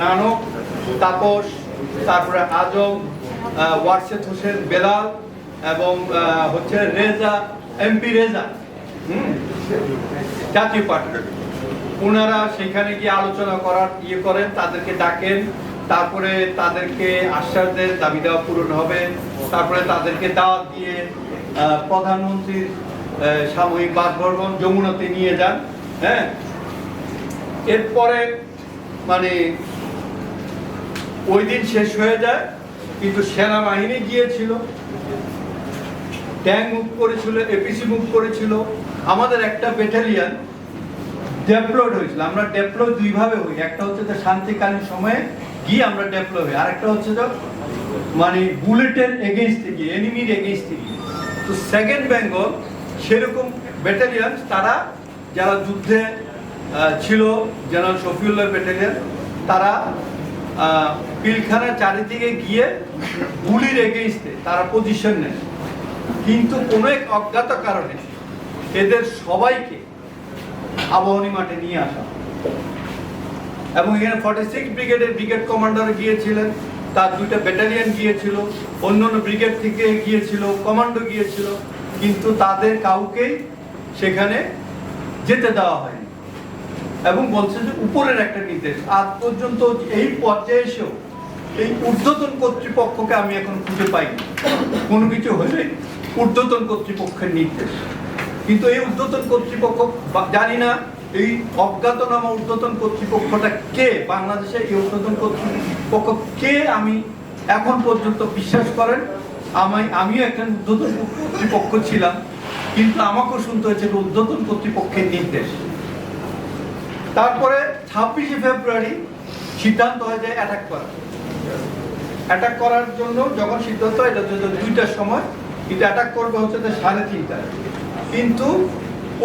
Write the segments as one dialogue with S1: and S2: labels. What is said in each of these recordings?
S1: নানক, তাপস, তারপরে আজম ওয়ারশেদ হোসেন বেলাল এবং হচ্ছে রেজা, এমপি রেজা জাতীয় পার্টি। ওনারা সেখানে গিয়ে আলোচনা করার ইয়ে করেন, তাদেরকে ডাকেন, তারপরে তাদেরকে আশ্বাস দেন, দাবি দেওয়া পূরণ হবে, তারপরে তাদেরকে দাওয়াত দিয়ে প্রধানমন্ত্রীর সাময়িক বাসভবন যমুনাতে নিয়ে যান হ্যাঁ? এরপরে মানে ওই দিন শেষ হয়ে যায়, কিন্তু সেনাবাহিনী গিয়েছিল। ট্যাঙ্ক মুভ করেছিল এপিসি মুভ করেছিল। আমাদের একটা ব্যাটালিয়ান ডেপ্লয়েড হয়েছিল। আমরা ডেপ্লয় দুইভাবে হই। একটা হচ্ছে যে শান্তিকালীন সময়ে গিয়ে আমরা ডেপ্লয় হই। আরেকটা হচ্ছে যে মানে বুলেটের এগেনস্টে গিয়ে এনিমির এগেনস্টে গিয়ে। তো সেকেন্ড বেঙ্গল সেরকম ব্যাটালিয়ান তারা, যারা যুদ্ধে ছিল জেনারেল শফিউল্লাহ ব্যাটালিয়ান তারা পিলখানার চারিদিকে গিয়ে গুলির এগেনস্টে তারা পজিশন নেয়। কিন্তু কোনো এক অজ্ঞাত কারণে এদের সবাইকে আবাহনী মাঠে নিয়ে আসা এবং এখানে ফর্টি সিক্স ব্রিগেডের ব্রিগেড কমান্ডার গিয়েছিলেন, তার দুইটা ব্যাটালিয়ান গিয়েছিল অন্য অন্য ব্রিগেড থেকে গিয়েছিল কমান্ডো গিয়েছিল, কিন্তু তাদের কাউকেই সেখানে যেতে দেওয়া হয়নি। এবং বলছে যে উপরের একটা নির্দেশ। আজ পর্যন্ত এই পর্যায়ে এসেও এই ঊর্ধ্বতন কর্তৃপক্ষকে আমি এখন খুঁজে পাইনি। কোনো কিছু হলে ঊর্ধ্বতন কর্তৃপক্ষের নির্দেশ। কিন্তু এই ঊর্ধ্বতন কর্তৃপক্ষ জানি না, এই অজ্ঞাতনামা ঊর্ধ্বতন কর্তৃপক্ষটা কে? বাংলাদেশে এই ঊর্ধ্বতন কর্তৃপক্ষ কে? আমি এখন পর্যন্ত বিশ্বাস করেন, আমি আমিও একটা ঊর্ধ্বতন কর্তৃপক্ষ ছিলাম, কিন্তু আমাকেও শুনতে হয়েছে ঊর্ধ্বতন কর্তৃপক্ষের নির্দেশ। তারপরে ছাব্বিশে ফেব্রুয়ারি সিদ্ধান্ত হয় যে অ্যাটাক করা। অ্যাটাক করার জন্য যখন সিদ্ধান্ত হয়, এটা হচ্ছে দুইটার সময় কিন্তু অ্যাটাক করবে হচ্ছে যে সাড়ে তিনটায় কিন্তু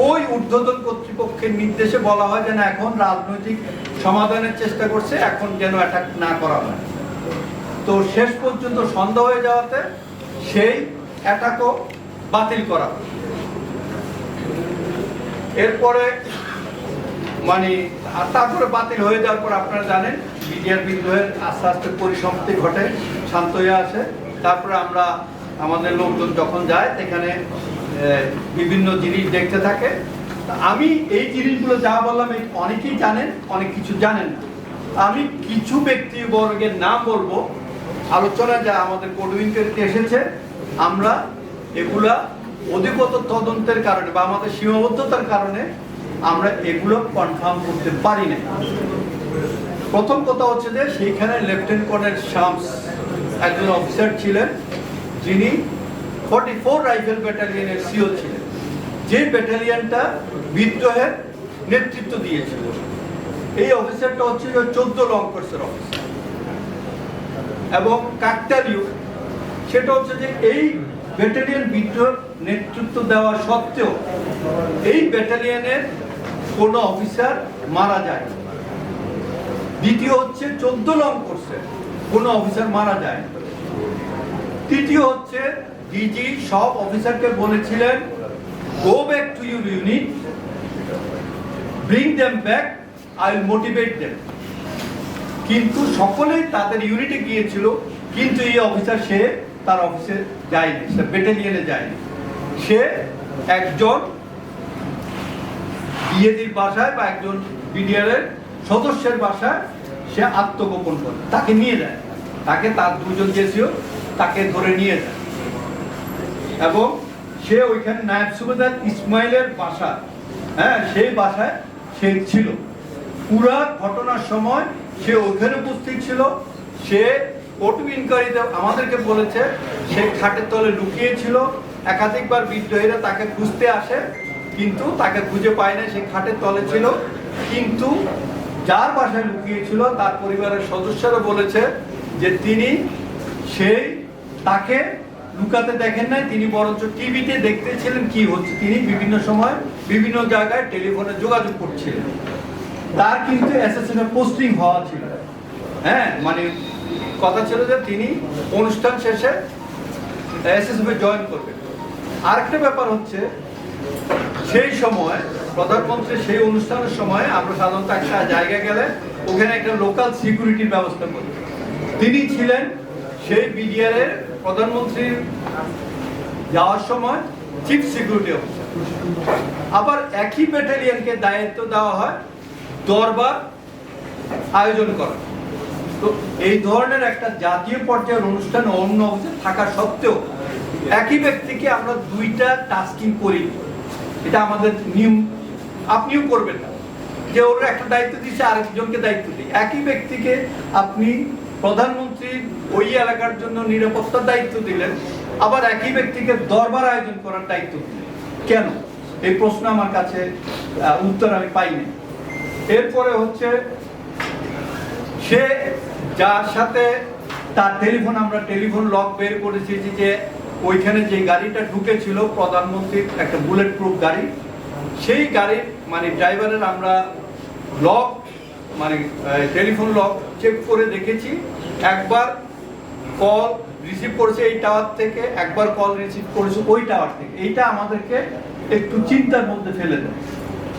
S1: ওই ঊর্ধ্বতন কর্তৃপক্ষের নির্দেশে বলা হয় যে না এখন রাজনৈতিক সমাধানের চেষ্টা করছে এখন যেন অ্যাটাক না করা হয়। তো শেষ পর্যন্ত সন্ধ্যা হয়ে যাওয়াতে সেই অ্যাটাকও বাতিল করা। এরপরে মানে আর তারপরে বাতিল হয়ে যাওয়ার পর আপনারা জানেন বিডিআর বিদ্রোহের আস্তে আস্তে পরিসমাপ্তি ঘটে, শান্ত হয়ে আসে তারপরে আমরা, আমাদের লোকজন যখন যায় সেখানে বিভিন্ন জিনিস দেখতে থাকে। আমি এই জিনিসগুলো যা বললাম অনেকেই জানেন, অনেক কিছু জানেন আমি কিছু ব্যক্তি বর্গের নাম বলব। আলোচনা যা আমাদের কোডউইনকে এসেছে, আমরা এগুলা অধিকত তদন্তের কারণে বা আমাদের সীমাবদ্ধতার কারণে আমরা এগুলো কনফার্ম করতে পারি না প্রথম কথা হচ্ছে যে সেইখানে লেফটেন্যান্ট কর্নেল শামস একজন অফিসার ছিলেন, যিনি ফর্টি ফোর রাইফেল ব্যাটালিয়নের সিও ছিলেন। যে ব্যাটালিয়নটা বিদ্রোহের নেতৃত্ব দিয়েছিল। এই অফিসারটা হচ্ছে যে চোদ্দ লং কোর্সের অফিসার এবং কাকতালীয় সেটা হচ্ছে যে এই ব্যাটালিয়ন বিদ্রোহ নেতৃত্ব দেওয়া সত্ত্বেও এই ব্যাটালিয়নের কোনো অফিসার মারা যায়। দ্বিতীয় হচ্ছে চোদ্দ লং কোর্সে কোনো অফিসার মারা যায়। তৃতীয় হচ্ছে ডিজি সব অফিসারকে বলেছিলেন go back to your unit bring them back I will motivate them কিন্তু সকলেই তাদের ইউনিটে গিয়েছিল, কিন্তু এই অফিসার, সে তার অফিসে যায়নি, সে ব্যাটালিয়নে যায়নি। সে একজন বিএডির বাসায় বা একজন বিডিআরের সদস্যের বাসায় সে আত্মগোপন করে, তাকে নিয়ে যায়। তাকে তার দুজন জেসিও তাকে ধরে নিয়ে যায়। এবং সে ওইখানে নায়ব সুবেদার ইসমাইলের বাসা হ্যাঁ সেই বাসায় সে ছিল। পুরা ঘটনার সময় সে ওখানে উপস্থিত ছিল। সে কোর্ট ইনকোয়ারিতে আমাদেরকে বলেছে, সে খাটের তলে লুকিয়েছিল একাধিকবার বিদ্রোহীরা তাকে খুঁজতে আসে। কিন্তু তাকে খুঁজে পায় না সে খাটের তলে ছিল। কিন্তু যার বাসায় লুকিয়েছিল, তার পরিবারের সদস্যরা বলেছে যে তিনি সেই তাকে লুকাতে দেখেন নাই, তিনি বরঞ্চ টিভিতে দেখতেছিলেন কি হচ্ছে। তিনি বিভিন্ন সময় বিভিন্ন জায়গায় টেলিফোনে যোগাযোগ করছিলেন। তার কিন্তু এসএসএন পোস্টিং হওয়া ছিল। হ্যাঁ মানে কথা ছিল যে তিনি অনুষ্ঠান শেষে এসএসএফ জয়েন করবেন। আরেকটা ব্যাপার হচ্ছে সেই সময় প্রধানমন্ত্রী সেই অনুষ্ঠানের সময় আমরা সাধারণত একটা জায়গা গেলে ওখানে একটা লোকাল সিকিউরিটির ব্যবস্থা করি। তিনি ছিলেন সেই বিডিআর এর প্রধানমন্ত্রীর যাওয়ার সময় চিফ সিকিউরিটি অফিসার আবার একই ব্যাটালিয়নকে দায়িত্ব দেওয়া হয়, দরবার আয়োজন করা। তো এই ধরনের একটা জাতীয় পর্যায়ের অনুষ্ঠান অন্য অফিসে থাকা সত্ত্বেও একই ব্যক্তিকে আমরা দুইটা টাস্কিং করি। এটা আমাদের নিয়ম। আপনিও করবেন না। যে ওর একটা দায়িত্ব দিচ্ছে আরেকজনকে দায়িত্ব দিই। একই ব্যক্তিকে আপনি প্রধানমন্ত্রী ওই এলাকার জন্য নিরাপত্তার দায়িত্ব দিলেন, আবার একই ব্যক্তিকে দরবার আয়োজন করার দায়িত্ব দিলেন। কেন? এই প্রশ্ন আমার কাছে উত্তর আমি পাইনি। এরপরে হচ্ছে, সে যার সাথে তার টেলিফোন, আমরা টেলিফোন লক বের করেছি যে- ওইখানে যে গাড়িটা ঢুকেছিল প্রধানমন্ত্রীর একটা বুলেট প্রুফ গাড়ি, সেই গাড়ির মানে ড্রাইভারের আমরা লক মানে টেলিফোন লক চেক করে দেখেছি। একবার কল রিসিভ করেছে এই টাওয়ার থেকে, একবার কল রিসিভ করেছে ওই টাওয়ার থেকে। এইটা আমাদেরকে একটু চিন্তার মধ্যে ফেলে দেয়।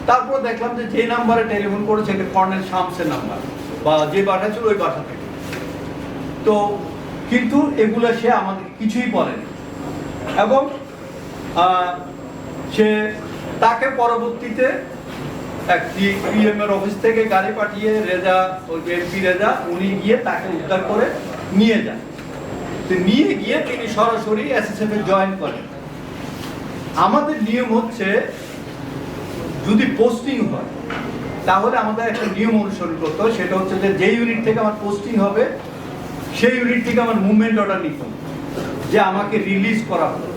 S1: তারপর দেখলাম যে যে নাম্বারে টেলিফোন করেছে, এটা কর্নেল শামসের নাম্বার বা যে বাসা ছিল ওই বাসা থেকে। তো, কিন্তু এগুলো সে আমাদের কিছুই বলেনি। এবং সে তাকে পরবর্তীতে একটি পিএম এর অফিস থেকে গাড়ি পাঠিয়ে রেজা, ওই এমপি রেজা, উনি গিয়ে তাকে উদ্ধার করে নিয়ে যান নিয়ে গিয়ে তিনি সরাসরি এসএসএফ এ জয়েন করেন। আমাদের নিয়ম হচ্ছে, যদি পোস্টিং হয়, তাহলে আমাদের একটা নিয়ম অনুসরণ করতে হয় সেটা হচ্ছে যে যে ইউনিট থেকে আমার পোস্টিং হবে, সেই ইউনিট থেকে আমার মুভমেন্ট অর্ডার নিতে হবে। যে আমাকে রিলিজ করা হবে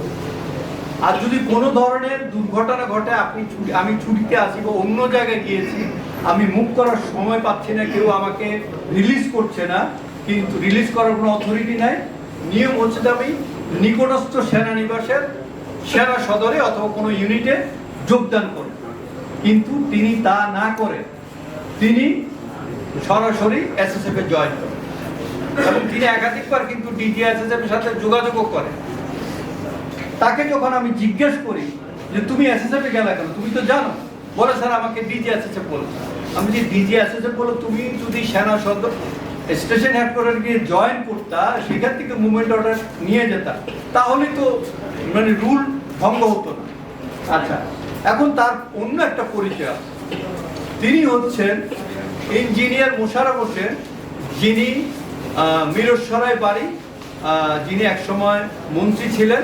S1: আর যদি কোনো ধরনের দুর্ঘটনা ঘটে, আপনি ছুটি আমি ছুটিতে আসি বা অন্য জায়গায় গিয়েছি, আমি মুখ করার সময় পাচ্ছি না, কেউ আমাকে রিলিজ করছে না, কিন্তু রিলিজ করার কোনো অথরিটি নাই। নিয়ম হচ্ছে যে আমি নিকটস্থ সেনানিবাসের সেনা সদরে অথবা কোনো ইউনিটে যোগদান করি। কিন্তু তিনি তা না করে তিনি সরাসরি এসএসএফ এ জয়েন করেন। এবং তিনি একাধিকবার কিন্তু ডিজিএসএসএফ এর সাথে যোগাযোগও করেন তাকে যখন আমি জিজ্ঞেস করি যে, তুমি এসএসএফ এ গেলে কেন? তুমি তো জানো। বলে, স্যার, আমাকে ডিজি এসএসএফ বলো। আমি যে ডিজি এসএসএফ বলো, তুমি যদি সেনা সদর স্টেশন হেডকোয়ার্টার গিয়ে জয়েন করতা, সেখান থেকে মুভমেন্ট অর্ডার নিয়ে যেতা, তাহলে তো মানে রুল ভঙ্গ হতো না। আচ্ছা এখন তার অন্য একটা পরিচয় তিনি হচ্ছেন ইঞ্জিনিয়ার মোশারফ হোসেন, যিনি আহ, মিরসরাই বাড়ি যিনি একসময় মন্ত্রী ছিলেন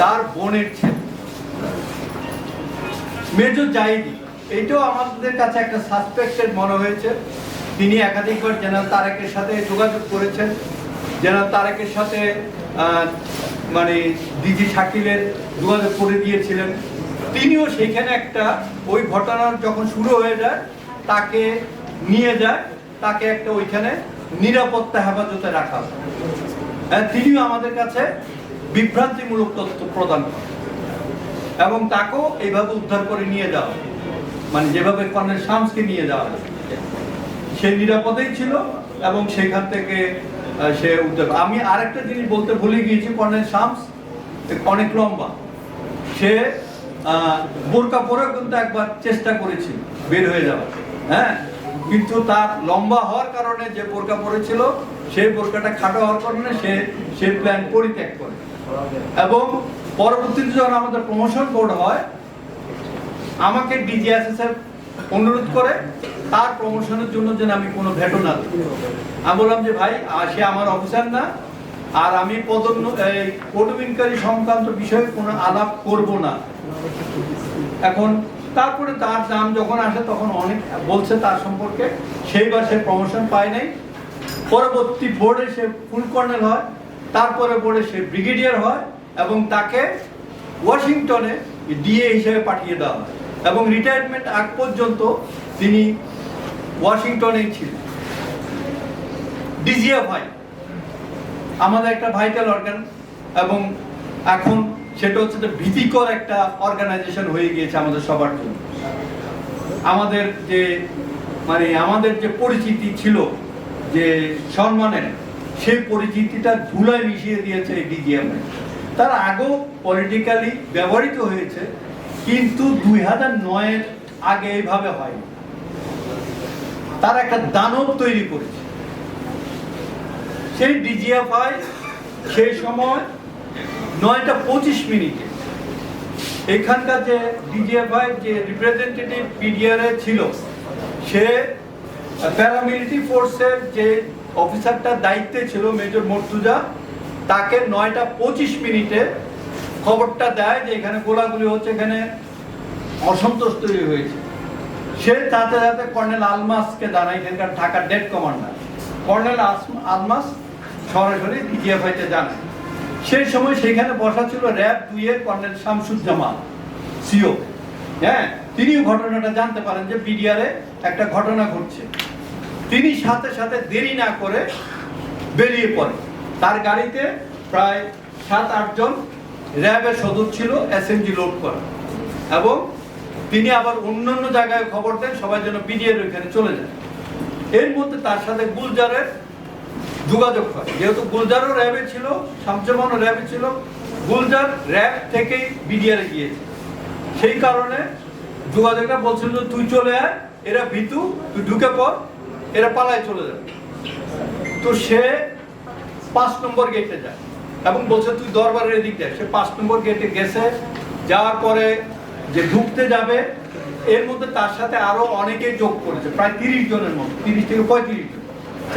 S1: তার বোনের ছেলে। মেজর জাহিদি এইটাও আমাদের কাছে একটা সাসপেক্টেড মনে হয়েছে। তিনি একাধিকবার জেনারেল তারেকের সাথে যোগাযোগ করেছেন। জেনারেল তারেকের সাথে মানে দিদি শাকিলের যোগাযোগ করে দিয়েছিলেন তিনিও সেখানে একটা ওই ঘটনা যখন শুরু হয়ে যায় তাকে নিয়ে যায় তাকে একটা ওইখানে নিরাপত্তা হেফাজতে রাখা হ্যাঁ, তিনিও আমাদের কাছে বিভ্রান্তিমূলক তথ্য প্রদান করেন এবং তাকেও এইভাবে উদ্ধার করে নিয়ে যাওয়া মানে যেভাবে কর্নেল শামসকে নিয়ে যাওয়া সে নিরাপদেই ছিল এবং সেখান থেকে সে উদ্ধার আমি আরেকটা জিনিস বলতে ভুলে গিয়েছি কর্নেল শামস অনেক লম্বা। সে বোরকা পরেও কিন্তু একবার চেষ্টা করেছিল বের হয়ে যাওয়ার। হ্যাঁ কিন্তু তার লম্বা হওয়ার কারণে যে বোরকা পরেছিল, সেই বোরকাটা খাটো হওয়ার কারণে সে সেই প্ল্যান পরিত্যাগ করে। এবং পরবর্তীতে যখন আমাদের প্রমোশন বোর্ড হয়, আমাকে ডিজিএসএসএফ অনুরোধ করে তার প্রমোশনের জন্য যেন আমি কোনো ভেটো না আমি বললাম যে, ভাই সে আমার অফিসার না, আর আমি এই পদবিনকারী সংক্রান্ত বিষয়ে কোনো আলাপ করব না। এখন তারপরে তার নাম যখন আসে তখন অনেক বলছে তার সম্পর্কে। সেইবার সে প্রমোশন পায় নাই। পরবর্তী বোর্ডে সে ফুল কর্নেল হয়। তারপরে বোর্ডে সে ব্রিগেডিয়ার হয় এবং তাকে ওয়াশিংটনে ডিএ হিসেবে পাঠিয়ে দেওয়া হয়। এবং রিটায়ারমেন্ট আগ পর্যন্ত তিনি ওয়াশিংটনেই ছিলেন। ডিজিএফআই আমাদের একটা ভাইটাল অর্গান এবং এখন সেটা হচ্ছে ভীতিকর একটা অর্গানাইজেশন হয়ে গিয়েছে আমাদের সবার জন্য। আমাদের যে মানে আমাদের যে পরিচিতি ছিল, যে সম্মানের, সেই পরিচিতিটা ধুলায় মিশিয়ে দিয়েছে এই ডিজিএমএ তার আগেও পলিটিক্যালি ব্যবহৃত হয়েছে, কিন্তু দুই হাজার নয়ের আগে এইভাবে হয়নি। তার একটা দানব তৈরি করেছে। সেই ডিজিএফআই সেই সময় নয়টা পঁচিশ মিনিটে। এখানকার যে ডিজিএফআই যে রিপ্রেজেন্টেটিভ পিডিআরে ছিল, সে প্যারামিলিটারি ফোর্সের যে অফিসারটার দায়িত্বে ছিল মেজর মর্তুজা, তাকে নয়টা পঁচিশ মিনিটে খবরটা দেয় যে এখানে গোলাগুলি হচ্ছে, এখানে অসন্তোষ তৈরি হয়েছে। সে তাতে তাতে কর্নেল আলমাসকে জানায়, এখানকার ঢাকার ডেড কমান্ডার। কর্নেল আলমাস সরাসরি ডিজিএফআইতে জানায়। সেই সময় সেখানে বসা ছিল র্যাব দুই এর কর্নেল শামসুজ্জামান, সিও। হ্যাঁ তিনিও ঘটনাটা জানতে পারেন যে বিডিআরে একটা ঘটনা ঘটছে। তিনি সাথে সাথে দেরি না করে বেরিয়ে পড়ে। তার গাড়িতে প্রায় সাত আটজন র্যাবের সদস্য ছিল এসএমজি লোড করা। এবং তিনি আবার অন্যান্য জায়গায় খবর দেন, সবাই যেন বিডিআর ওইখানে চলে যায়। এর মধ্যে তার সাথে গুলজারের যোগাযোগ হয়। যেহেতু গুলজারও র্যাবে ছিল শামসুমানও র্যাবে ছিল, গুলজার র্যাব থেকেই বিডিআরে গিয়েছে। সেই কারণে যোগাযোগটা বলছিল যে তুই চলে আয়, এরা ভিতু, তুই ঢুকে পড়, এরা পালায় চলে যাবে। তো সে পাঁচ নম্বর গেটে যায় এবং বলছে, তুই দরবারের এদিক যায় সে পাঁচ নম্বর গেটে গেছে, যাওয়ার পরে যে ঢুকতে যাবে, এর মধ্যে তার সাথে আরও অনেকে যোগ করেছে, প্রায় তিরিশ জনের মতো, তিরিশ থেকে পঁয়ত্রিশ জন।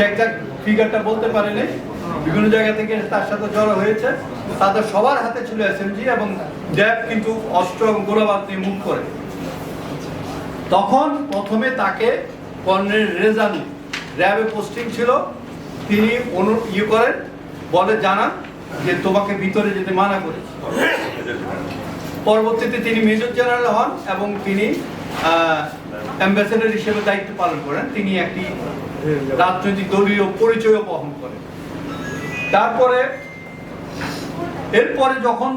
S1: একজাক্ট ফিগারটা বলতে পারেনি। বিভিন্ন জায়গা থেকে তার সাথে জড়ো হয়েছে। তাদের সবার হাতে ছিল এসএমজি এবং র্যাব কিন্তু অস্ত্র এবং গোলাবাদ মুখ করে। তখন প্রথমে তাকে কর্নেল রেজানু র্যাবে পোস্টিং ছিল। তিনি অনু ইয়ে করেন, বলে জানান যে তোমাকে ভিতরে যেতে মানা করেছি। পরবর্তীতে তিনি মেজর জেনারেল হন এবং তিনি অ্যাম্বাসেডর হিসেবে দায়িত্ব পালন করেন। তিনি একটি রাজনৈতিক দলীয় পরিচয় বহন করে। তারপরে, এরপরে যখন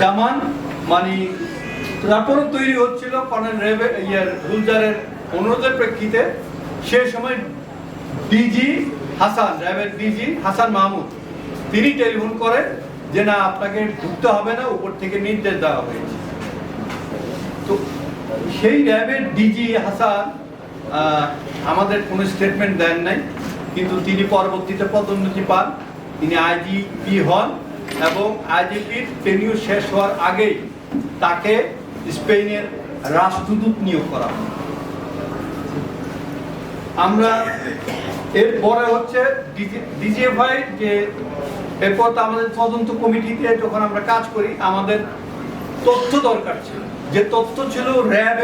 S1: জামান মানে তারপরে তৈরি হচ্ছিল কর্নেল রেবে ইয়ার গুলজারের অনুরোধের প্রেক্ষিতে, সে সময় ডিজি হাসান, র্যাবের ডিজি হাসান মাহমুদ, তিনি টেলিফোন করেন যে, না, আপনাকে ঢুকতে হবে না, উপর থেকে নির্দেশ দেওয়া হয়েছে। তো সেই র্যাবের ডিজি হাসান আমাদের কোনো স্টেটমেন্ট দেন নাই, কিন্তু তিনি পরবর্তীতে পদোন্নতি পান। তিনি আইজিপি হন এবং আইজিপির টেনিউর শেষ হওয়ার আগেই তাকে স্পেনের রাষ্ট্রদূত নিয়োগ করা হয়। আমরা এরপরে হচ্ছে ডিজিএফআই যে এরপর তো আমাদের তদন্ত কমিটিতে যখন আমরা কাজ করি, আমাদের তথ্য দরকার ছিল। যে তথ্য ছিল র্যাব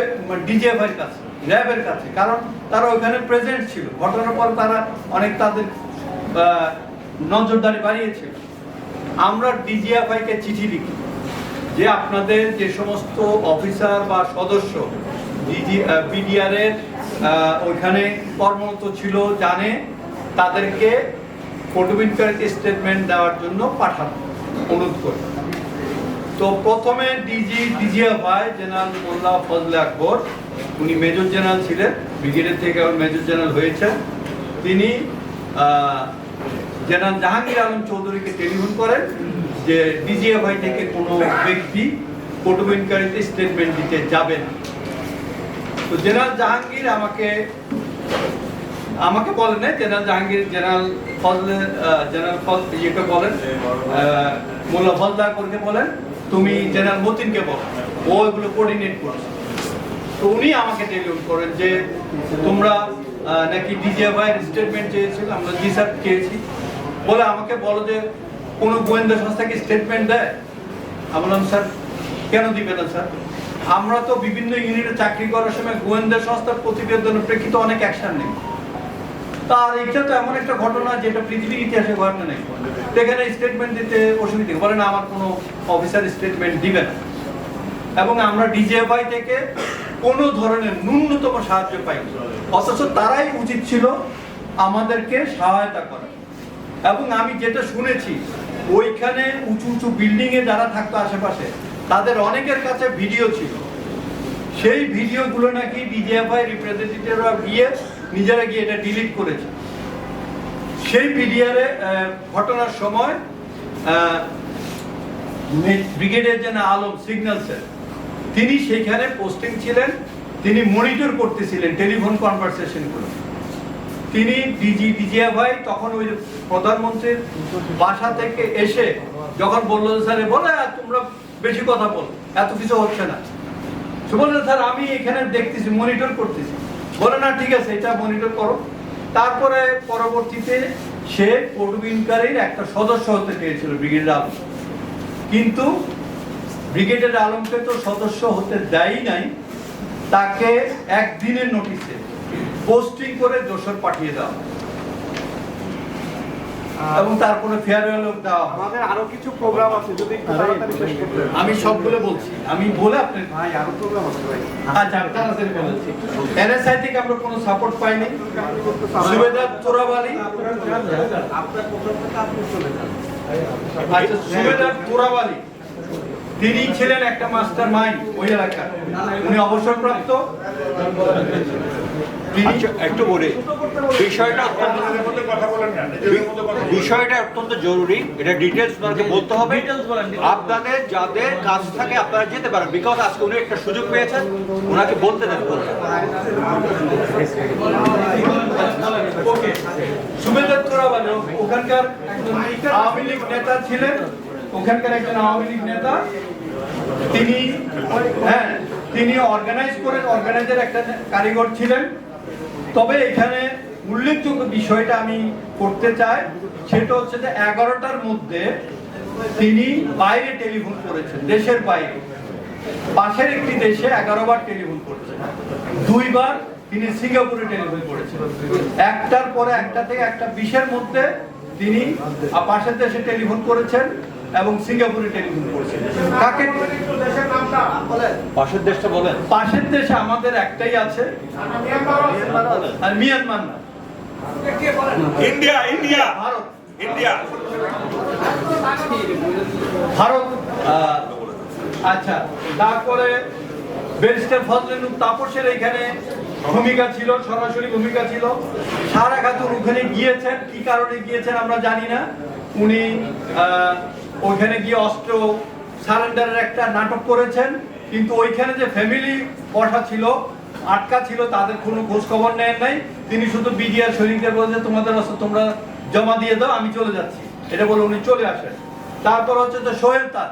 S1: ডিজিএফআই কাছে। র্যাবের কাছে। কারণ তারা ওইখানে প্রেজেন্ট ছিল। ঘটনার পর তারা অনেক তাদের নজরদারি বাড়িয়েছিল। আমরা ডিজিএফআই কে চিঠি লিখি যে আপনাদের যে সমস্ত অফিসার বা সদস্য ডিজি বিডিআর এর ওইখানে কর্মরত ছিল, জানে, তাদেরকে ফটোবিনকারীকে স্টেটমেন্ট দেওয়ার জন্য পাঠানো, অনুরোধ করি। তো প্রথমে DG, DGFI, general Molla Fazle Akbar উনি মেজর জেনারেল ছিলেন, ব্রিগেডের থেকে এখন মেজর জেনারেল হয়েছে। তিনি জেনারেল জাহাঙ্গীর আলম চৌধুরীকে টেলিফোন করেন যে, ডিজিএফআই থেকে কোনো ব্যক্তি ফটোবিনকারীতে স্টেটমেন্ট দিতে যাবে না। তো জেনারেল জাহাঙ্গীর আমাকে আমাকে বলেন general Jahangir, general Fazle general Faz, ইয়েকে বলেন মোল্লা ফজদার করকে বলেন, তুমি জেনারেল মতিনকে বলো, ও এগুলো কোঅর্ডিনেট করছে। তো উনি আমাকে টেলিফোন করেন যে তোমরা নাকি ডিজিএফআই স্টেটমেন্ট চেয়েছিল, আমরা জি স্যার চেয়েছি। বলে আমাকে বলো যে কোনো গোয়েন্দা সংস্থা কি স্টেটমেন্ট দেয়? আমি বললাম, স্যার, কেন দিবে না, স্যার? আমরা তো বিভিন্ন ইউনিটে চাকরি করার সময় গোয়েন্দা সংস্থার প্রতিবেদনের প্রেক্ষিতে অনেক অ্যাকশন নেই। তার এটা তো এমন একটা ঘটনা যেটা পৃথিবীর ইতিহাসে ঘটনা নেই। তো এখানে স্টেটমেন্ট দিতে অসুবিধা বলে না আমার কোনো অফিসার স্টেটমেন্ট দিবে না। এবং আমরা ডিজিএফআই থেকে কোনো ধরনের ন্যূনতম সাহায্য পাই অথচ তারাই উচিত ছিল আমাদেরকে সহায়তা করা। এবং আমি যেটা শুনেছি, ওইখানে উঁচু উঁচু বিল্ডিং এ যারা থাকতো আশেপাশে, তাদের অনেকের কাছে ভিডিও ছিল। সেই ভিডিওগুলো নাকি ডিজিএফআই রিপ্রেজেন্টেটিভরা গিয়ে নিজেরা গিয়ে এটা ডিলিট করেছে। সেই পিডিআরে ঘটনার সময় brigadier general Alam signal sir তিনি সেখানে পোস্টিং ছিলেন, তিনি মনিটর করতেছিলেন টেলিফোন কনভারসেশনগুলো তিনি ডিজি ডিজিএফআই তখন ওই প্রধানমন্ত্রীর বাসা থেকে এসে যখন বলল স্যার বলে তোমরা বেশি কথা বল, এত কিছু হচ্ছে না। সে স্যার, আমি এখানে দেখতেছি মনিটর করতেছি। বলে, না, ঠিক আছে, এটা মনিটর করো। তারপরে পরবর্তীতে সে পটুবিনকারীর একটা সদস্য হতে চেয়েছিল ব্রিগেড কিন্তু ব্রিগেডের আলমকে তো সদস্য হতে দেয় নাই তাকে একদিনের নোটিসে পোস্টিং করে যশোর পাঠিয়ে দেওয়া। এবং তারপরে ফেয়ারওয়েল দেওয়া
S2: আমাদের আরও কিছু প্রোগ্রাম আছে যদি।
S1: আমি সবগুলো বলছি। আমি বলে আপনি
S2: ভাই আরও প্রোগ্রাম আছে ভাই।
S1: আচ্ছা তাড়াতাড়ি বলেছি এনএসআই থেকে আমরা কোনো সাপোর্ট পাইনি। সুবেদার তোরাবালি।
S2: আপনার প্রোগ্রাম থেকে আপনি চলে যান।
S1: আচ্ছা সুবেদার তোরাবালি। তিনি ছিলেন একটা মাস্টার মাইন্ড ওই এলাকার। উনি অবসরপ্রাপ্ত। তিনি
S3: আচ্ছা একটু বলি বিষয়টা অত্যন্ত বিষয়টা অত্যন্ত জরুরি এটা ডিটেলস ওনাকে বলতে হবে। আপনাদের যাদের কাজ থাকে আপনারা যেতে পারেন বিকজ আজকে উনি একটা সুযোগ পেয়েছেন ওনাকে বলতে দেন বলতে
S1: ওকে তোরাবালি ওখানকার আওয়ামী লীগ নেতা ছিলেন। ওখানকার একজন আওয়ামী লীগ নেতা, তিনি হ্যাঁ তিনি অর্গানাইজ করে অর্গানাইজার একটা কারিগর ছিলেন। তবে এখানে উল্লেখযোগ্য বিষয়টা আমি করতে চাই, সেটা হচ্ছে যে এগারোটার মধ্যে তিনি বাইরে টেলিফোন করেছেন, দেশের বাইরে। পাশের একটি দেশে এগারো বার টেলিফোন করেছেন। দুইবার তিনি সিঙ্গাপুরে টেলিফোন করেছেন। একটার পরে একটা থেকে একটা বিশের মধ্যে তিনি পাশের দেশে টেলিফোন করেছেন। এবং সিঙ্গাপুরে টেলিফোন করেছেন কাকে?
S3: পাশের দেশটা বলেন।
S1: পাশের দেশে আমাদের একটাই আছে। আর মিয়ানমার না।
S4: India India.
S1: Bharat.
S4: India.
S1: Bharat. আচ্ছা তারপরে ব্যারিস্টার ফজলেনুর তাপসের এখানে ভূমিকা ছিল সরাসরি ভূমিকা ছিল। সারা খাতুন ওখানে গিয়েছেন কি কারণে গিয়েছেন আমরা জানি না। উনি আহ, ওইখানে গিয়ে অস্ত্র সারেন্ডারের একটা নাটক করেছেন, কিন্তু ওইখানে যে ফ্যামিলি বসা ছিল, আটকা ছিল, তাদের কোনো খোঁজ খবর নেন নাই। তিনি শুধু বিডিআর শরীরদের বলছে, তোমাদের অস্ত্র তোমরা জমা দিয়ে দাও, আমি চলে যাচ্ছি। এটা বলে উনি চলে আসেন। তারপর হচ্ছে যে সোহেল তাজ,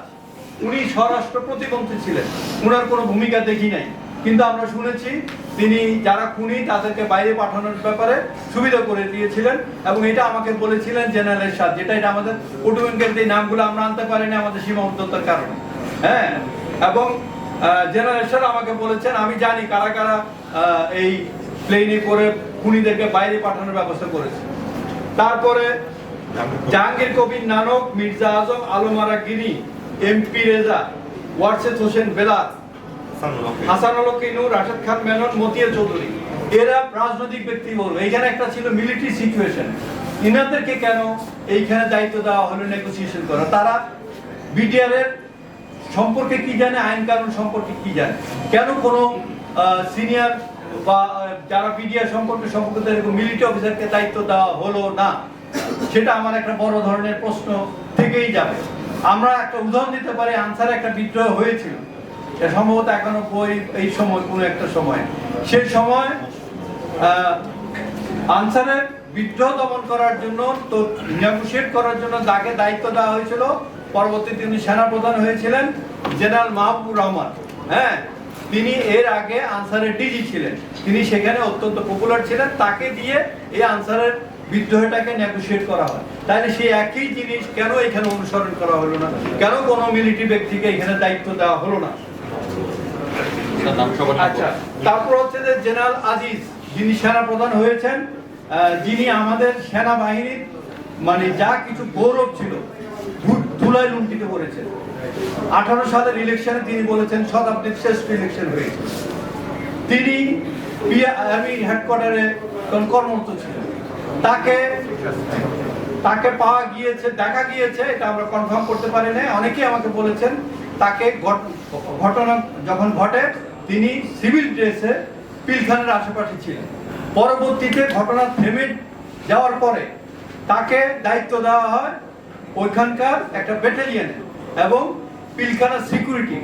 S1: উনি স্বরাষ্ট্র প্রতিমন্ত্রী ছিলেন। উনার কোনো ভূমিকা দেখি নাই। কিন্তু আমরা শুনেছি তিনি যারা খুনি তাদেরকে বাইরে পাঠানোর ব্যাপারে সুবিধা করে দিয়েছিলেন এবং এটা আমাকে বলেছিলেন জেনারেল এরশাদ, যেটা এটা আমাদের কুটুমেন্টের যে নামগুলো আমরা আনতে পারিনি আমাদের সীমা সীমাবদ্ধতার কারণে। হ্যাঁ? এবং জেনারেল এরশাদ আমাকে বলেছেন, আমি জানি কারা কারা এই প্লেনে করে খুনিদেরকে বাইরে পাঠানোর ব্যবস্থা করেছে। তারপরে জাহাঙ্গীর কবির নানক, মির্জা আজম আলমারা গিরি এমপি রেজা ওয়ারসেদ হোসেন বেলাল হাসান এর সম্পর্কে কি জানে? আইন কানুন সম্পর্কে কি জানে? কেন সিনিয়র বা যারা বিডিআর সম্পর্কে সম্পর্কিত এরকম মিলিটারি অফিসারকে দায়িত্ব দেওয়া হলো না? সেটা আমার একটা বড় ধরনের প্রশ্ন থেকেই যাবে। আমরা একটা উদাহরণ দিতে পারি। আনসার একটা বিদ্রোহ হয়েছিল। সম্ভবত একানব্বই এই সময়, কোনো একটা সময়। সেই সময় আনসারের বিদ্রোহ দমন করার জন্য, তো নেগোসিয়েট করার জন্য যাকে দায়িত্ব দেওয়া হয়েছিল। পরবর্তী তিনি সেনাপ্রধান হয়েছিলেন জেনারেল মাহবুব রহমান। হ্যাঁ তিনি এর আগে আনসারের ডিজি ছিলেন। তিনি সেখানে অত্যন্ত পপুলার ছিলেন। তাকে দিয়ে এই আনসারের বিদ্রোহটাকে নেগোসিয়েট করা হয়। তাহলে সেই একই জিনিস কেন এখানে অনুসরণ করা হলো না? কেন কোনো মিলিটারি ব্যক্তিকে এখানে দায়িত্ব দেওয়া হলো না
S3: তার নাম সবার নাম
S1: আচ্ছা তারপর হচ্ছে যে জেনারেল আজিজ যিনি সেনা প্রধান হয়েছেন যিনি আমাদের সেনাবাহিনীর মানে যা কিছু গৌরব ছিল ধুলায় লুণ্ঠিত করেছেন আঠারো সালের ইলেকশনে তিনি বলেছেন শতাব্দীর শ্রেষ্ঠ ইলেকশন হয়েছে। তিনি আর্মি হেডকোয়ার্টারে কর্মরত ছিলেন। তাকে তাকে পাওয়া গিয়েছে দেখা গিয়েছে এটা আমরা কনফার্ম করতে পারি না অনেকেই আমাকে বলেছেন তাকে ঘটনা যখন ঘটে তিনি সিভিল ড্রেসে পিলখানের আশেপাশে ছিলেন। পরবর্তীতে ঘটনা থেমে যাওয়ার পরে তাকে দায়িত্ব দেওয়া হয় ওইখানকার একটা ব্যাটালিয়নে এবং পিলখানার সিকিউরিটি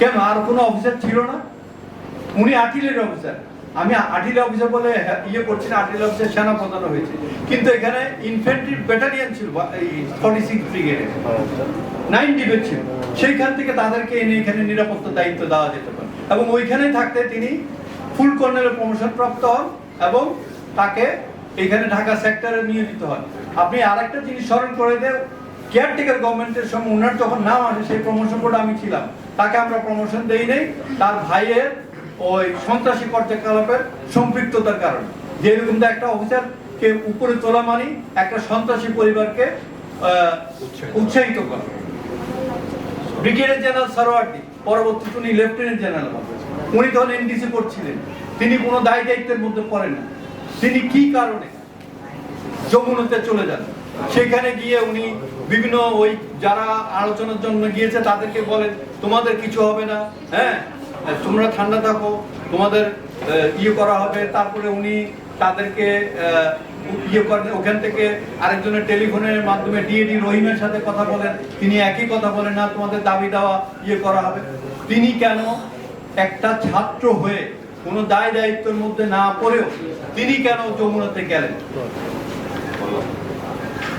S1: কেন? আর কোনো অফিসার ছিল না? উনি আর্টিলারি অফিসার আমি আর্টিলারি অফিসার বলে ইয়ে করছি না আর্টিলারি অফিসার সেনা প্রধান হয়েছে। কিন্তু এখানে ইনফ্যান্ট্রি ব্যাটালিয়ন ছিল ফর্টি সিক্স ব্রিগেডে নাইন ডিভিট ছিল। সেইখান থেকে তাদেরকে এনে এখানে নিরাপত্তা দায়িত্ব দেওয়া যেতে পারে। এবং ওইখানেই থাকতে তিনি ফুল কর্নেলের প্রমোশন প্রাপ্ত হন এবং তাকে এখানে ঢাকা সেক্টরে নিয়োজিত হন। আপনি আরেকটা জিনিস স্মরণ করে দেন কেয়ারটেকার গভর্নমেন্টের সময় ওনার যখন নাম আসে, সেই প্রমোশন বোর্ডে আমি ছিলাম। তাকে আমরা প্রমোশন দেই নেই, তার ভাইয়ের ওই সন্ত্রাসী কার্যকলাপের সম্পৃক্ততার কারণে। যে এরকম তো একটা অফিসারকে উপরে তোলা মানে একটা সন্ত্রাসী পরিবারকে উৎসাহিত করা। ব্রিগেডিয়ার জেনারেল সরোয়ার্দি পরবর্তীতে উনি লেফটেন্যান্ট জেনারেল হন উনি তখন এনডিসি করছিলেন। তিনি কোনো দায় দায়িত্বের মধ্যে পড়েন না। তিনি কি কারণে যমুনাতে চলে যান? সেখানে গিয়ে উনি বিভিন্ন ওই যারা আলোচনার জন্য গিয়েছে তাদেরকে বলেন, তোমাদের কিছু হবে না হ্যাঁ? তোমরা ঠান্ডা থাকো, তোমাদের ইয়ে করা হবে। তারপরে উনি তাদেরকে ইয়ে করেন, ওখান থেকে আরেকজনের টেলিফোনের মাধ্যমে ডিএডি রহিমের সাথে কথা বলেন, তিনি একই কথা বলেন, না, তোমাদের দাবি দেওয়া ইয়ে করা হবে। তিনি কেন একটা ছাত্র হয়ে কোনো দায় দায়িত্বের মধ্যে না পড়েও তিনি কেন যমুনাতে গেলেন?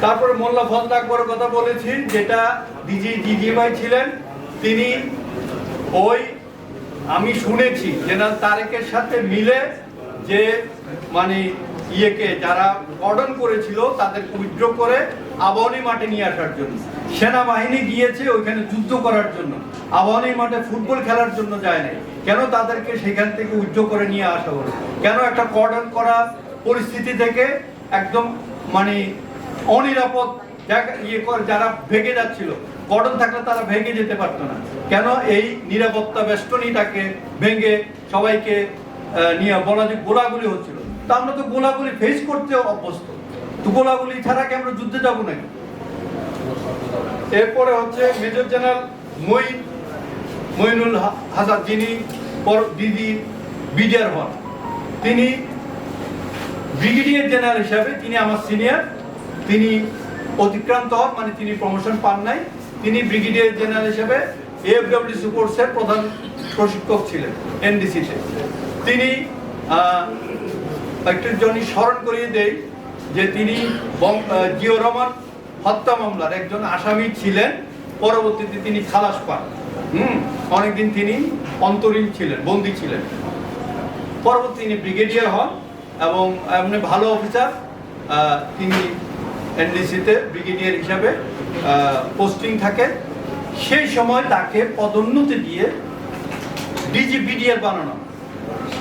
S1: তারপরে মোল্লা ফজল আকবরের কথা বলেছি, যেটা ডিজি জিজি ভাই ছিলেন, তিনি ওই আমি শুনেছি জেনারেল তারেকের সাথে মিলে যে মানে ইয়েকে যারা অর্ডন করেছিল তাদের উইথড্র করে আবাহনী মাঠে নিয়ে আসার জন্য। সেনাবাহিনী গিয়েছে ওইখানে যুদ্ধ করার জন্য। আবাহনী মাঠে ফুটবল খেলার জন্য যায় নাই। কেন তাদেরকে সেখান থেকে উইথড্র করে নিয়ে আসা হলো? কেন একটা কর্ডন করা পরিস্থিতি থেকে একদম মানে অনিরাপদ ইয়ে কর, যারা ভেঙে যাচ্ছিল গঠন থাকলে তারা ভেঙে যেতে পারতো না। কেন এই নিরাপত্তা বেষ্টনীটাকে ভেঙে সবাইকে নিয়ে বলা যে গোলাগুলি হচ্ছিল? তা আমরা তো গোলাগুলি ফেস করতে অভ্যস্ত। তো গোলাগুলি ছাড়া কি আমরা যুদ্ধে যাব নাকি? এরপরে হচ্ছে মেজর জেনারেল মঈন, মঈনুল হাসান, যিনি দিদি বিডিআর হন। তিনি ব্রিগেডিয়ার জেনারেল হিসাবে তিনি আমার সিনিয়র, তিনি অতিক্রান্ত হন মানে তিনি প্রমোশন পান নাই। তিনি ব্রিগেডিয়ার জেনারেল হিসাবে এফডব্লিউ কোর্সের প্রধান প্রশিক্ষক ছিলেন এনডিসিতে তিনি একটু জনই স্মরণ করিয়ে দেই যে তিনি জিও রহমান হত্যা মামলার একজন আসামি ছিলেন। পরবর্তীতে তিনি খালাস পান। হুম? অনেকদিন তিনি অন্তরীণ ছিলেন, বন্দী ছিলেন। পরবর্তী তিনি ব্রিগেডিয়ার হন এবং এমনি ভালো অফিসার তিনি এনডিসিতে ব্রিগেডিয়ার হিসাবে পোস্টিং থাকে। সেই সময় তাকে পদোন্নতি দিয়ে ডিজি বিডিআর বানানো।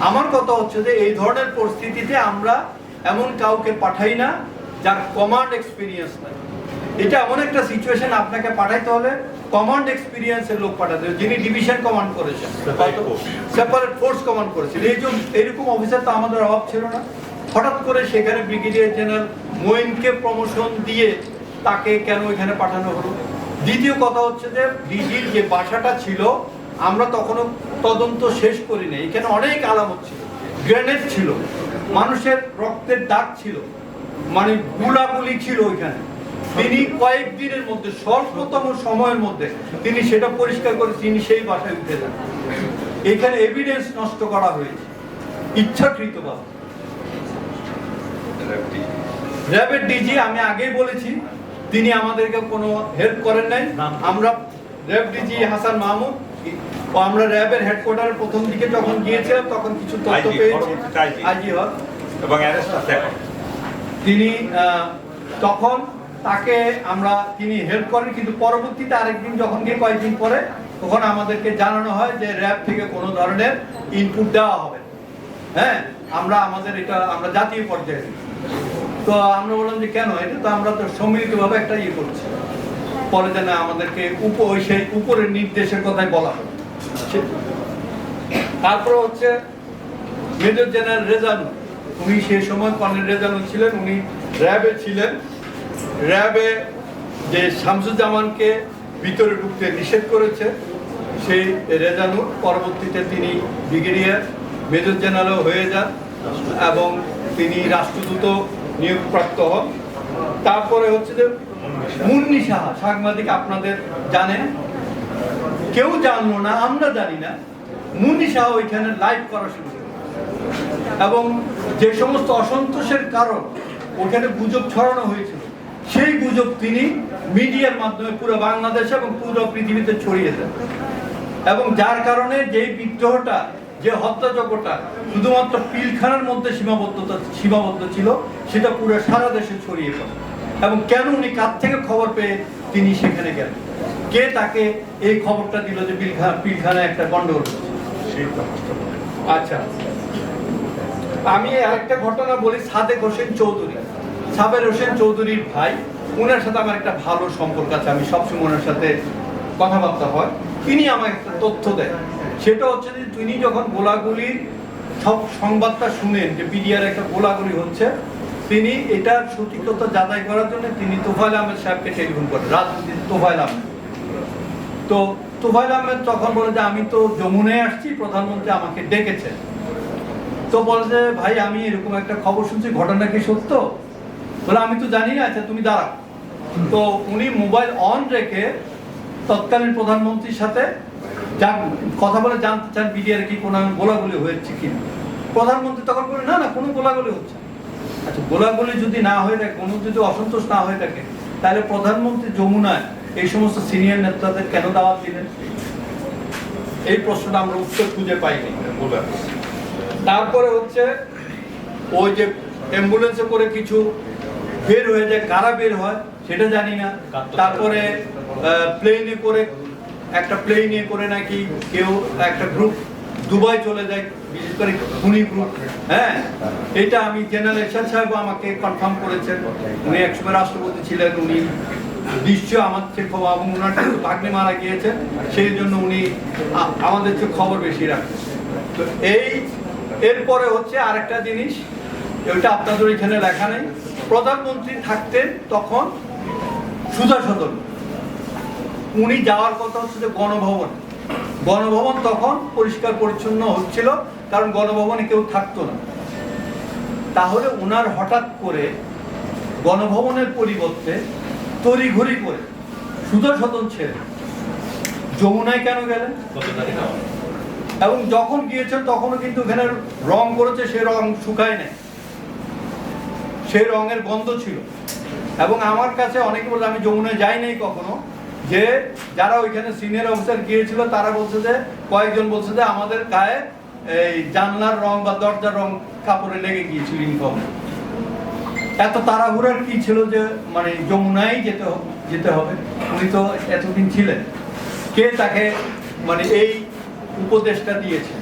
S1: আমার কথা হচ্ছে যে এই ধরনের পরিস্থিতিতে আমরা এমন কাউকে পাঠাই না যার কমান্ড এক্সপিরিয়েন্স নাই। এটা এমন একটা সিচুয়েশন আপনাকে পাঠাইতে হলে কমান্ড এক্সপিরিয়েন্সের লোক পাঠাতে হবে যিনি ডিভিশন কমান্ড করেছেন। সেপারেট ফোর্স কমান্ড করেছেন। এই জন্য এরকম অফিসার তো আমাদের অভাব ছিল না। হঠাৎ করে সেখানে ব্রিগেডিয়ার জেনারেল মোয়েনকে প্রমোশন দিয়ে তাকে কেন এখানে পাঠানো হলো? দ্বিতীয় কথা হচ্ছে যে ডিজির যে বাসাটা ছিল আমরা তখনও তদন্ত শেষ করি নাই। এখানে অনেক আলামত ছিল। গ্রেনেড ছিল। মানুষের রক্তের দাগ ছিল। মানে গুলাগুলি ছিল ওইখানে। তিনি কয়েকদিনের মধ্যে স্বল্পতম সময়ের মধ্যে তিনি সেটা পরিষ্কার করে তিনি সেই বাসায় উঠে যান। এখানে এভিডেন্স নষ্ট করা হয়েছে। ইচ্ছাকৃতভাবে। র্যাবের ডিজি আমি আগেই বলেছি তিনি আমাদেরকে কোনো হেল্প করেন নাই। আমরা র্যাব ডিজি হাসান মাহমুদ আমরা র্যাবের হেডকোয়ার্টার প্রথম দিকে যখন গিয়েছিলাম তখন কিছু তথ্য পেয়েছি। আইজি হক
S3: এবং
S1: তিনি তখন তাকে আমরা তিনি হেল্প করেন কিন্তু পরবর্তীতে আরেকদিন যখন গিয়ে কয়েকদিন পরে তখন আমাদেরকে জানানো হয় যে র্যাব থেকে কোনো ধরনের ইনপুট দেওয়া হবে। হ্যাঁ আমরা আমাদের এটা আমরা জাতীয় পর্যায়ে। তো আমরা বললাম যে কেন? এটা তো আমরা তো সম্মিলিতভাবে একটা ইয়ে করছি। পরে যেন আমাদেরকে ওই সেই উপরের নির্দেশের কথাই বলা সে- তারপরে হচ্ছে মেজর জেনারেল রেজানু। উনি সে সময় কর্নেল রেজানু ছিলেন, উনি র্যাবে ছিলেন। র্যাবে যে শামসুজ্জামানকে ভিতরে ঢুকতে নিষেধ করেছে, সেই রেজানু পরবর্তীতে তিনি ব্রিগেডিয়ার, মেজর জেনারেলও হয়ে যান এবং তিনি রাষ্ট্রদূত নিয়োগপ্রাপ্ত হন। তারপরে হচ্ছে যে মুন্নি সাহা, সাংবাদিক আপনাদের জানেন কেউ জানলো না, আমরা জানি না। মুন্নি শাহ ওইখানে লাইভ করা শুরু এবং যে সমস্ত অসন্তোষের কারণ ওখানে গুজব ছড়ানো হয়েছিল সেই গুজব তিনি মিডিয়ার মাধ্যমে পুরো বাংলাদেশ এবং পুরো পৃথিবীতে ছড়িয়ে দেন। এবং যার কারণে যেই বিদ্রোহটা, যে হত্যাযজ্ঞটা শুধুমাত্র পিলখানার মধ্যে সীমাবদ্ধতা সীমাবদ্ধ ছিল, সেটা পুরো সারা দেশে ছড়িয়ে পড়ে। এবং কেন উনি কার থেকে খবর পেয়ে তিনি সেখানে গেলেন? কে তাকে এই খবরটা দিল যে পিলখানা পিলখানায় একটা গন্ডগোল আচ্ছা। আমি আরেকটা ঘটনা বলি সাদেক হোসেন চৌধুরী। সাবের হোসেন চৌধুরীর ভাই ওনার সাথে আমার একটা ভালো সম্পর্ক আছে আমি সবসময় ওনার সাথে কথাবার্তা হয়। তিনি আমাকে একটা তথ্য দেন। সেটা হচ্ছে যে তিনি যখন গোলাগুলির সব সংবাদটা শুনেন যে বিডিআর একটা গোলাগুলি হচ্ছে তিনি এটার সঠিকতা যাচাই করার জন্য তিনি তোফাইল আহমেদ সাহেবকে টেলিফোন করেন রাজনীতি তোফাইল আহমেদ। তো তোফাইল আহমেদ তখন বলে যে, আমি তো যমুনায় আসছি, প্রধানমন্ত্রী আমাকে ডেকেছেন। তো বলে যে, ভাই, আমি এরকম একটা খবর শুনছি, ঘটনা কি সত্য? বলে, আমি তো জানি না আচ্ছা তুমি দাঁড়াও। তো উনি মোবাইল অন রেখে তৎকালীন প্রধানমন্ত্রীর সাথে কথা বলে জানতে চান, বিডিআর কি কোনো গোলাগুলি হয়েছে কি প্রধানমন্ত্রী তখন বলে, না না, কোনো গোলাগুলি হচ্ছে না। আচ্ছা গোলাগুলি যদি না হয়ে থাকে, কোনো যদি অসন্তোষ না হয়ে থাকে, তাহলে প্রধানমন্ত্রী যমুনায় এই সমস্ত সিনিয়র নেতাদের কেন দাওয়াত দিলেন? এই প্রশ্নটা আমরা উত্তর খুঁজে পাইনি। তারপরে হচ্ছে, ওই যে অ্যাম্বুলেন্সে করে কিছু বের হয়ে যায়, কারা বের হয়, সেটা জানি না। তারপরে প্লেনে করে, একটা প্লেনে করে নাকি কেউ একটা গ্রুপ দুবাই চলে যায়। হ্যাঁ এটা আমি জেনারেল এরশাদ সাহেব আমাকে কনফার্ম করেছেন। উনি একসময় রাষ্ট্রপতি ছিলেন, উনি আমার চেয়ে খবর এবং ভাগ্নে মারা গিয়েছেন। সেই জন্য উনি আমাদের চেয়ে খবর বেশি রাখেন। তো এই, এরপরে হচ্ছে আরেকটা জিনিস, ওইটা আপনাদের এখানে লেখা নেই। প্রধানমন্ত্রী থাকতেন তখন সুধা সদন। উনি যাওয়ার কথা হচ্ছে যে গণভবন। গণভবন তখন পরিষ্কার পরিচ্ছন্ন হচ্ছিল, কারণ গণভবনে কেউ থাকতো না। তাহলে ওনার হঠাৎ করে গণভবনের পরিবর্তে তড়িঘড়ি করে সদন ছেড়ে যমুনায় কেন গেলেন? এবং যখন গিয়েছেন তখনও কিন্তু ওখানে রং করেছে, সে রং শুকায় নাই। সেই রঙের গন্ধ ছিল। এবং আমার কাছে অনেকে বলে আমি যমুনায় যাই নাই কখনো। যে যারা ওইখানে সিনিয়র অফিসার গিয়েছিল, তারা বলছে যে, কয়েকজন বলছে যে, আমাদের গায়ে এই জানলার রং বা দরজার রং কাপড়ে লেগে গিয়েছিল ইনকম এত তাড়াহুড়ার কি ছিল যে মানে যমুনায় যেতে যেতে হবে? উনি তো এতদিন ছিলেন। কে তাকে মানে এই উপদেশটা দিয়েছে?